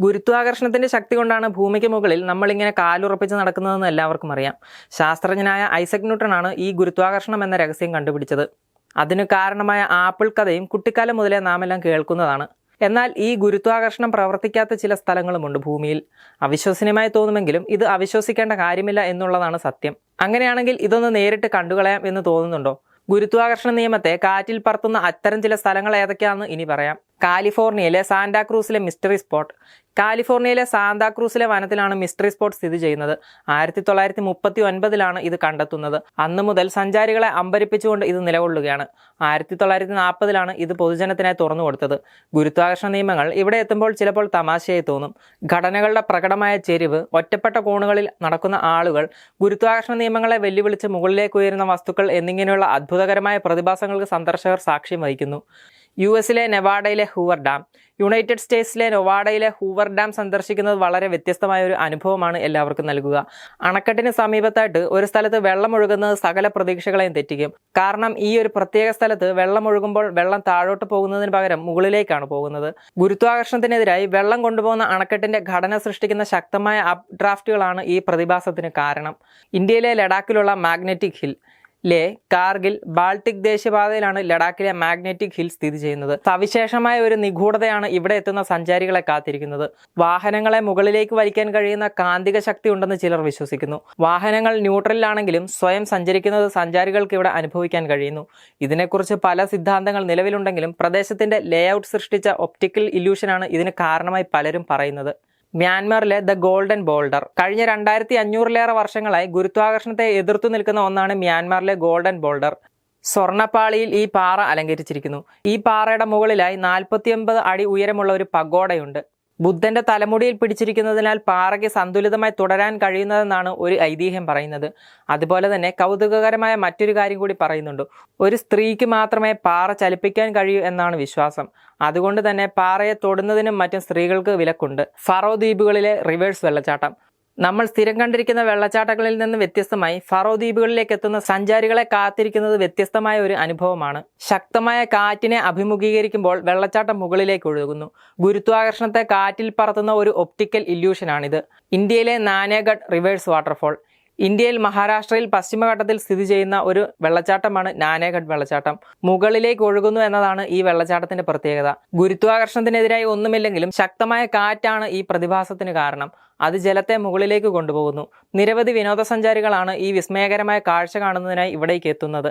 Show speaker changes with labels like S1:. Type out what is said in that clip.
S1: ഗുരുത്വാകർഷണത്തിന്റെ ശക്തി കൊണ്ടാണ് ഭൂമിക്ക് മുകളിൽ നമ്മളിങ്ങനെ കാലുറപ്പിച്ച് നടക്കുന്നതെന്ന് എല്ലാവർക്കും അറിയാം. ശാസ്ത്രജ്ഞനായ ഐസക് ന്യൂട്ടൺ ആണ് ഈ ഗുരുത്വാകർഷണം എന്ന രഹസ്യം കണ്ടുപിടിച്ചത്. അതിന് കാരണമായ ആപ്പിൾ കഥയും കുട്ടിക്കാലം മുതലേ നാം എല്ലാം കേൾക്കുന്നതാണ്. എന്നാൽ ഈ ഗുരുത്വാകർഷണം പ്രവർത്തിക്കാത്ത ചില സ്ഥലങ്ങളുമുണ്ട് ഭൂമിയിൽ. അവിശ്വസനീയമായി തോന്നുമെങ്കിലും ഇത് അവിശ്വസിക്കേണ്ട കാര്യമില്ല എന്നുള്ളതാണ് സത്യം. അങ്ങനെയാണെങ്കിൽ ഇതൊന്ന് നേരിട്ട് കണ്ടുകളയാം എന്ന് തോന്നുന്നുണ്ടോ? ഗുരുത്വാകർഷണ നിയമത്തെ കാറ്റിൽ പറത്തുന്ന അത്തരം ചില സ്ഥലങ്ങൾ ഏതൊക്കെയാണെന്ന് ഇനി പറയാം. കാലിഫോർണിയയിലെ സാന്റാക്രൂസിലെ മിസ്റ്ററി സ്പോട്ട്. കാലിഫോർണിയയിലെ സാന്താക്രൂസിലെ വനത്തിലാണ് മിസ്റ്ററി സ്പോട്ട് സ്ഥിതി ചെയ്യുന്നത്. ആയിരത്തി തൊള്ളായിരത്തി മുപ്പത്തി ഒൻപതിലാണ് ഇത് കണ്ടെത്തുന്നത്. അന്ന് മുതൽ സഞ്ചാരികളെ അമ്പരിപ്പിച്ചുകൊണ്ട് ഇത് നിലകൊള്ളുകയാണ്. ആയിരത്തി തൊള്ളായിരത്തി നാൽപ്പതിലാണ് ഇത് പൊതുജനത്തിനായി തുറന്നു കൊടുത്തത്. ഗുരുത്വാകർഷണ നിയമങ്ങൾ ഇവിടെ എത്തുമ്പോൾ ചിലപ്പോൾ തമാശയായി തോന്നും. ഘടനകളുടെ പ്രകടമായ ചെരിവ് ഒറ്റപ്പെട്ട കോണുകളിൽ നടക്കുന്ന ആളുകൾ ഗുരുത്വാകർഷണ നിയമങ്ങളെ വെല്ലുവിളിച്ച് മുകളിലേക്ക് ഉയരുന്ന വസ്തുക്കൾ എന്നിങ്ങനെയുള്ള അത്ഭുതകരമായ പ്രതിഭാസങ്ങൾക്ക് സന്ദർശകർ സാക്ഷ്യം വഹിക്കുന്നു. യു എസിലെ നെവാഡയിലെ ഹൂവർ ഡാം. യുണൈറ്റഡ് സ്റ്റേറ്റ്സിലെ നൊവാഡയിലെ ഹൂവർ ഡാം സന്ദർശിക്കുന്നത് വളരെ വ്യത്യസ്തമായ ഒരു അനുഭവമാണ് എല്ലാവർക്കും നൽകുക. അണക്കെട്ടിന് സമീപത്തായിട്ട് ഒരു സ്ഥലത്ത് വെള്ളം ഒഴുകുന്നത് സകല പ്രതീക്ഷകളെയും തെറ്റിക്കും. കാരണം ഈ ഒരു പ്രത്യേക സ്ഥലത്ത് വെള്ളം ഒഴുകുമ്പോൾ വെള്ളം താഴോട്ട് പോകുന്നതിന് പകരം മുകളിലേക്കാണ് പോകുന്നത്. ഗുരുത്വാകർഷണത്തിനെതിരായി വെള്ളം കൊണ്ടുപോകുന്ന അണക്കെട്ടിന്റെ ഘടന സൃഷ്ടിക്കുന്ന ശക്തമായ അപ് ഡ്രാഫ്റ്റുകളാണ് ഈ പ്രതിഭാസത്തിന് കാരണം. ഇന്ത്യയിലെ ലഡാക്കിലുള്ള മാഗ്നറ്റിക് ഹിൽ. ലേ കാർഗിൽ ബാൾട്ടിക് ദേശീയപാതയിലാണ് ലഡാക്കിലെ മാഗ്നറ്റിക് ഹിൽ സ്ഥിതി ചെയ്യുന്നത്. സവിശേഷമായ ഒരു നിഗൂഢതയാണ് ഇവിടെ എത്തുന്ന സഞ്ചാരികളെ കാത്തിരിക്കുന്നത്. വാഹനങ്ങളെ മുകളിലേക്ക് വലിക്കാൻ കഴിയുന്ന കാന്തിക ശക്തി ഉണ്ടെന്ന് ചിലർ വിശ്വസിക്കുന്നു. വാഹനങ്ങൾ ന്യൂട്രലിലാണെങ്കിലും സ്വയം സഞ്ചരിക്കുന്നത് സഞ്ചാരികൾക്ക് ഇവിടെ അനുഭവിക്കാൻ കഴിയുന്നു. ഇതിനെക്കുറിച്ച് പല സിദ്ധാന്തങ്ങൾ നിലവിലുണ്ടെങ്കിലും പ്രദേശത്തിന്റെ ലേഔട്ട് സൃഷ്ടിച്ച ഒപ്റ്റിക്കൽ ഇല്യൂഷനാണ് ഇതിന് കാരണമായി പലരും പറയുന്നത്. മ്യാൻമറിലെ ദ ഗോൾഡൻ ബോൾഡർ. കഴിഞ്ഞ രണ്ടായിരത്തി അഞ്ഞൂറിലേറെ വർഷങ്ങളായി ഗുരുത്വാകർഷണത്തെ എതിർത്തു നിൽക്കുന്ന ഒന്നാണ് മ്യാൻമറിലെ ഗോൾഡൻ ബോൾഡർ. സ്വർണപ്പാളിയിൽ ഈ പാറ അലങ്കരിച്ചിരിക്കുന്നു. ഈ പാറയുടെ മുകളിലായി നാൽപ്പത്തിയൊമ്പത് അടി ഉയരമുള്ള ഒരു പഗോഡയുണ്ട്. ബുദ്ധന്റെ തലമുടിയിൽ പിടിച്ചിരിക്കുന്നതിനാൽ പാറയ്ക്ക് സന്തുലിതമായി തുടരാൻ കഴിയുന്നതെന്നാണ് ഒരു ഐതിഹ്യം പറയുന്നത്. അതുപോലെ തന്നെ കൗതുകകരമായ മറ്റൊരു കാര്യം കൂടി പറയുന്നുണ്ട്. ഒരു സ്ത്രീക്ക് മാത്രമേ പാറ ചലിപ്പിക്കാൻ കഴിയൂ എന്നാണ് വിശ്വാസം. അതുകൊണ്ട് തന്നെ പാറയെ തൊടുന്നതിനും മറ്റും സ്ത്രീകൾക്ക് വിലക്കുണ്ട്. ഫറോ ദ്വീപുകളിലെ റിവേഴ്സ് വെള്ളച്ചാട്ടം. നമ്മൾ സ്ഥിരം കണ്ടിരിക്കുന്ന വെള്ളച്ചാട്ടങ്ങളിൽ നിന്ന് വ്യത്യസ്തമായി ഫറോ ദ്വീപുകളിലേക്ക് എത്തുന്ന സഞ്ചാരികളെ കാത്തിരിക്കുന്നത് വ്യത്യസ്തമായ ഒരു അനുഭവമാണ്. ശക്തമായ കാറ്റിനെ അഭിമുഖീകരിക്കുമ്പോൾ വെള്ളച്ചാട്ടം മുകളിലേക്ക് ഒഴുകുന്നു. ഗുരുത്വാകർഷണത്തെ കാറ്റിൽ പറത്തുന്ന ഒരു ഒപ്റ്റിക്കൽ ഇല്യൂഷനാണിത് ഇന്ത്യയിലെ നാനേഗഡ് റിവേഴ്സ് വാട്ടർഫോൾ ഇന്ത്യയിൽ മഹാരാഷ്ട്രയിൽ പശ്ചിമഘട്ടത്തിൽ സ്ഥിതി ചെയ്യുന്ന ഒരു വെള്ളച്ചാട്ടമാണ് നാനേഘട്ട് വെള്ളച്ചാട്ടം. മുകളിലേക്ക് ഒഴുകുന്നു എന്നതാണ് ഈ വെള്ളച്ചാട്ടത്തിന്റെ പ്രത്യേകത. ഗുരുത്വാകർഷണത്തിനെതിരായി ഒന്നുമില്ലെങ്കിലും ശക്തമായ കാറ്റാണ് ഈ പ്രതിഭാസത്തിന് കാരണം. അത് ജലത്തെ മുകളിലേക്ക് കൊണ്ടുപോകുന്നു. നിരവധി വിനോദസഞ്ചാരികളാണ് ഈ വിസ്മയകരമായ കാഴ്ച കാണുന്നതിനായി ഇവിടേക്ക് എത്തുന്നത്.